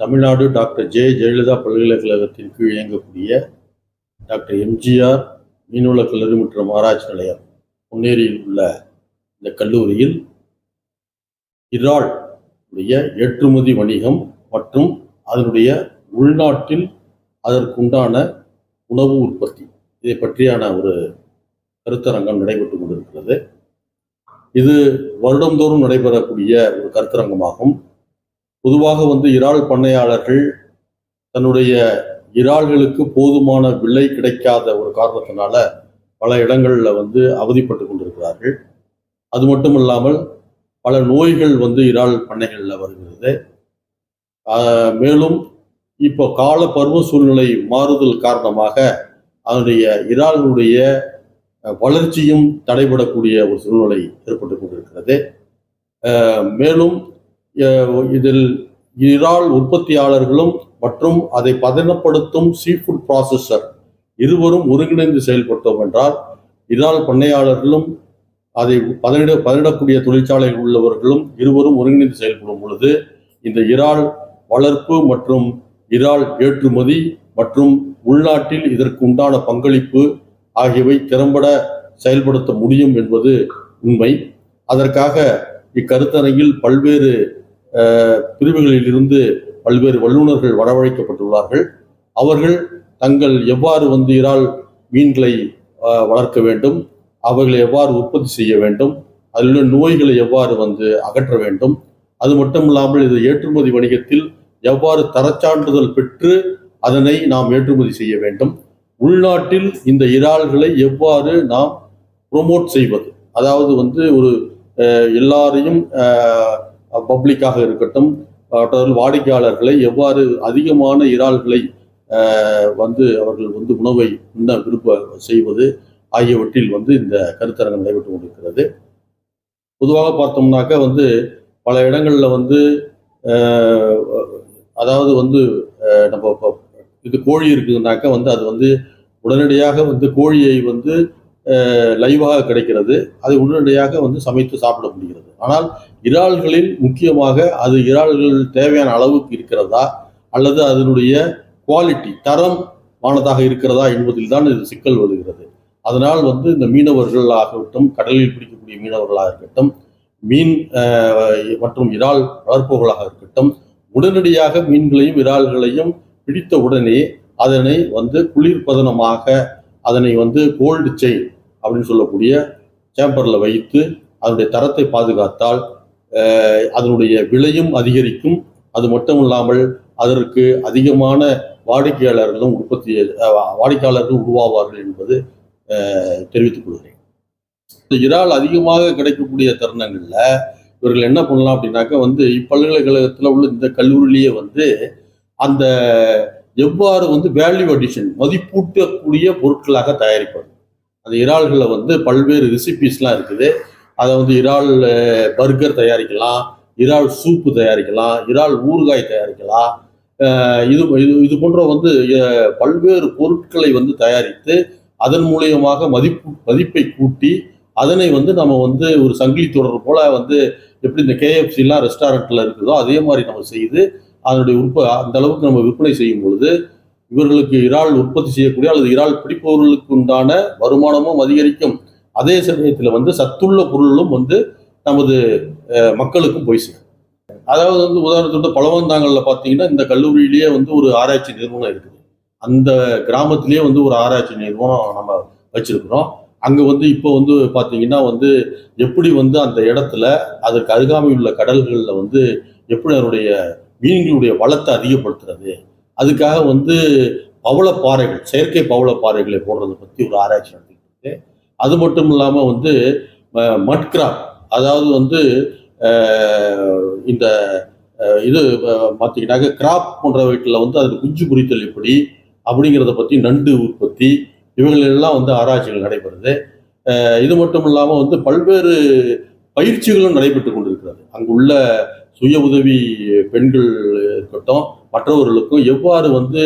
Tamil Nadu doctor J. Jayalalithaa பல்கலைக்கழகத்தின் கீழ் இயங்கக்கூடிய டாக்டர் எம்ஜிஆர் மீன்வள கல்லூரி மற்றும் ஆராய்ச்சி நிலையம் முன்னேறியில் உள்ள இந்த கல்லூரியில் இறால் உடைய ஏற்றுமதி வணிகம் மற்றும் அதனுடைய உள்நாட்டில் அதற்குண்டான உணவு உற்பத்தி. இதை பற்றியான ஒரு கருத்தரங்கம் நடைபெற்று கொண்டிருக்கிறது. இது வருடந்தோறும் நடைபெறக்கூடிய ஒரு கருத்தரங்கமாகும். பொதுவாக வந்து இறால் பண்ணையாளர்கள் தன்னுடைய இறால்களுக்கு போதுமான விலை கிடைக்காத ஒரு காரணத்தினால பல இடங்களில் வந்து அவதிப்பட்டு கொண்டிருக்கிறார்கள். அது மட்டும் இல்லாமல் பல நோய்கள் வந்து இறால் பண்ணைகளில் வருகிறது. மேலும் இப்போ கால பருவ சூழ்நிலை மாறுதல் காரணமாக அதனுடைய இறால்களுடைய வளர்ச்சியும் தடைபடக்கூடிய ஒரு சூழ்நிலை ஏற்பட்டு கொண்டிருக்கிறது. மேலும் இதில் இறால் உற்பத்தியாளர்களும் மற்றும் அதை பதனப்படுத்தும் சீஃபுட் ப்ராசஸர் இருவரும் ஒருங்கிணைந்து செயல்பட்டோம் என்றால் இறால் பண்ணையாளர்களும் அதை பதனிட பதனிடக்கூடிய தொழிற்சாலைகள் உள்ளவர்களும் இருவரும் ஒருங்கிணைந்து செயல்படும் பொழுது இந்த இறால் வளர்ப்பு மற்றும் இறால் ஏற்றுமதி மற்றும் உள்நாட்டில் இதற்கு உண்டான பங்களிப்பு ஆகியவை திறம்பட செயல்படுத்த முடியும் என்பது உண்மை. அதற்காக இக்கருத்தரங்கில் பல்வேறு பிரிவுகளில் பிரிவுகளிலிருந்து பல்வேறு வல்லுநர்கள் வரவழைக்கப்பட்டுள்ளார்கள். அவர்கள் தங்கள் எவ்வாறு வந்து இறால் மீன்களை வளர்க்க வேண்டும் அவர்களை எவ்வாறு உற்பத்தி செய்ய வேண்டும் அதில் நோய்களை எவ்வாறு வந்து அகற்ற வேண்டும் அது மட்டும் இல்லாமல் இது ஏற்றுமதி வணிகத்தில் எவ்வாறு தரச்சான்றிதழ் பெற்று அதனை நாம் ஏற்றுமதி செய்ய வேண்டும். உள்நாட்டில் இந்த இறால்களை எவ்வாறு நாம் ப்ரொமோட் செய்வது? அதாவது வந்து ஒரு எல்லாரையும் பப்ளிக்காக இருக்கட்டும் மற்றவர்கள் வாடிக்கையாளர்களை எவ்வாறு அதிகமான இறால்களை வந்து அவர்கள் வந்து உணவை உண்ண விருப்ப செய்வது ஆகியவற்றில் வந்து இந்த கருத்தரங்கம் நடைபெற்று கொண்டிருக்கிறது. பொதுவாக பார்த்தோம்னாக்க வந்து பல இடங்களில் வந்து அதாவது வந்து நம்ம இது கோழி இருக்குதுனாக்க வந்து அது வந்து உடனடியாக வந்து கோழியை வந்து லைவாக கிடைக்கிறது. அதை உடனடியாக வந்து சமைத்து சாப்பிட முடிகிறது. ஆனால் இறால்களில் முக்கியமாக அது இறால்கள் தேவையான அளவுக்கு இருக்கிறதா? அல்லது அதனுடைய குவாலிட்டி தரம் மானதாக இருக்கிறதா என்பதில் தான் இது சிக்கல் வருகிறது. அதனால் வந்து இந்த மீனவர்கள் ஆகட்டும் கடலில் பிடிக்கக்கூடிய மீனவர்களாக இருக்கட்டும் மீன் மற்றும் இறால் வளர்ப்பவர்களாக இருக்கட்டும் உடனடியாக மீன்களையும் இறால்களையும் பிடித்த உடனே அதனை வந்து குளிர்பதனமாக அதனை வந்து கோல்டு செயின் அப்படின்னு சொல்லக்கூடிய சேம்பரில் வைத்து அதனுடைய தரத்தை பாதுகாத்தால் அதனுடைய விலையும் அதிகரிக்கும். அது மட்டும் இல்லாமல் அதற்கு அதிகமான வாடிக்கையாளர்களும் உற்பத்தி வாடிக்கையாளர்கள் உருவாவார்கள் என்பது தெரிவித்துக் கொள்கிறேன். இறால் அதிகமாக கிடைக்கக்கூடிய தருணங்களில் இவர்கள் என்ன பண்ணலாம் அப்படின்னாக்கா வந்து இப்பல்கலைக்கழகத்தில் உள்ள இந்த கல்லூரியிலேயே வந்து அந்த எவ்வாறு வந்து வேல்யூ அடிஷன் மதிப்பூட்டக்கூடிய பொருட்களாக தயாரிப்பது அந்த இறால்களை வந்து பல்வேறு ரெசிபிஸ்லாம் இருக்குது. அதை வந்து இறால் பர்கர் தயாரிக்கலாம் இறால் சூப்பு தயாரிக்கலாம் இறால் ஊறுகாய் தயாரிக்கலாம். இது இது இது போன்ற வந்து பல்வேறு பொருட்களை வந்து தயாரித்து அதன் மூலியமாக மதிப்பு மதிப்பை கூட்டி அதனை வந்து நம்ம வந்து ஒரு சங்கிலி தொடர் போல வந்து எப்படி இந்த கேஎஃப்சிலாம் ரெஸ்டாரண்ட்டில் இருக்குதோ அதே மாதிரி நம்ம செய்து அதனுடைய உற்ப அந்த அளவுக்கு நம்ம விற்பனை செய்யும் பொழுது இவர்களுக்கு இறால் உற்பத்தி செய்யக்கூடிய அல்லது இறால் பிடிப்பவர்களுக்கு உண்டான வருமானமும் அதிகரிக்கும். அதே சமயத்தில் வந்து சத்துள்ள பொருளும் வந்து நமது மக்களுக்கும் போய் சேரும். அதாவது வந்து உதாரணத்துக்கு பழவந்தாங்கல்ல பார்த்தீங்கன்னா இந்த கல்லூரியிலேயே வந்து ஒரு ஆராய்ச்சி நிறுவனம் இருக்குது. அந்த கிராமத்திலேயே வந்து ஒரு ஆராய்ச்சி நிறுவனம் நம்ம வச்சிருக்கிறோம். அங்கே வந்து இப்போ வந்து பார்த்தீங்கன்னா வந்து எப்படி வந்து அந்த இடத்துல அதற்கு அருகாமையுள்ள உள்ள வந்து எப்படி அதனுடைய மீன்களுடைய வளத்தை அதிகப்படுத்துறது அதுக்காக வந்து பவளப்பாறைகள் செயற்கை பவளப்பாறைகளை போடுறதை பற்றி ஒரு ஆராய்ச்சி நடத்திட்டு இருக்கு. அது மட்டும் இல்லாமல் வந்து மட்கிராப் அதாவது வந்து இந்த இது பார்த்தீங்கன்னாக்க கிராப் வீட்டில் வந்து அது குஞ்சு பொரித்தல் எப்படி அப்படிங்கிறத பற்றி நண்டு உற்பத்தி இவங்களெல்லாம் வந்து ஆராய்ச்சிகள் நடைபெறுது. இது மட்டும் இல்லாமல் வந்து பல்வேறு பயிற்சிகளும் நடைபெற்று கொண்டிருக்கிறது. அங்குள்ள சுய உதவி பெண்கள் இருக்கட்டும் மற்றவர்களுக்கும் எவ்வாறு வந்து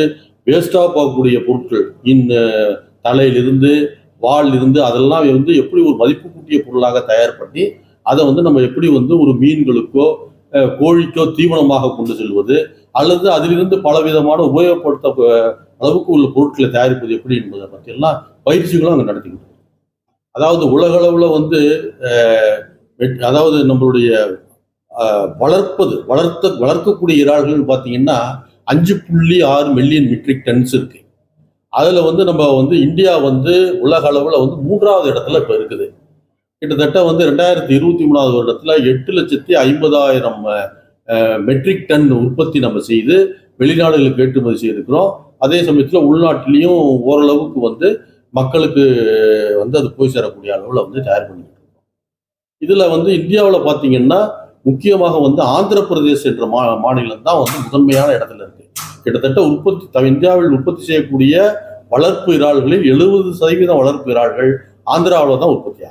வேஸ்டாக போகக்கூடிய பொருட்கள் இன் தலையிலிருந்து வாலிலிருந்து அதெல்லாம் வந்து எப்படி ஒரு மதிப்பு கூட்டிய பொருளாக தயார் பண்ணி அதை வந்து நம்ம எப்படி வந்து ஒரு மீன்களுக்கோ கோழிக்கோ தீவனமாக கொண்டு செல்வது அல்லது அதிலிருந்து பலவிதமான உபயோகப்படுத்த அளவுக்கு உள்ள பொருட்களை தயாரிப்பது எப்படி என்பதை பற்றியெல்லாம் பயிற்சிகளும் அங்கே நடத்திக்கிட்டு அதாவது உலகளவில் வந்து வெட்- அதாவது நம்மளுடைய வளர்ப்பது வளர்த்த வளர்க்கக்கூடிய இறால்கள் பார்த்தீங்கன்னா அஞ்சு புள்ளி ஆறு மில்லியன் மெட்ரிக் டன்ஸ் இருக்கு. அதில் வந்து நம்ம வந்து இந்தியா வந்து உலக அளவில் வந்து மூன்றாவது இடத்துல இப்போ இருக்குது. கிட்டத்தட்ட வந்து ரெண்டாயிரத்தி இருபத்தி மூணாவது வருடத்தில் எட்டு லட்சத்தி ஐம்பதாயிரம் மெட்ரிக் டன் உற்பத்தி நம்ம செய்து வெளிநாடுகளுக்கு ஏற்றுமதி செய்திருக்கிறோம். அதே சமயத்தில் உள்நாட்டிலையும் ஓரளவுக்கு வந்து மக்களுக்கு வந்து அது போய் சேரக்கூடிய அளவில் வந்து தயார் பண்ணிக்கிட்டு இருக்கோம். இதில் வந்து இந்தியாவில் பார்த்தீங்கன்னா முக்கியமாக வந்து ஆந்திர பிரதேஷ் என்ற மா மாநிலம் தான் வந்து முதன்மையான இடத்துல இருக்கு. கிட்டத்தட்ட உற்பத்தி த- இந்தியாவில் உற்பத்தி செய்யக்கூடிய வளர்ப்பு இறால்களில் எழுபது சதவீதம் வளர்ப்பு இறால்கள் ஆந்திராவில் தான் உற்பத்தி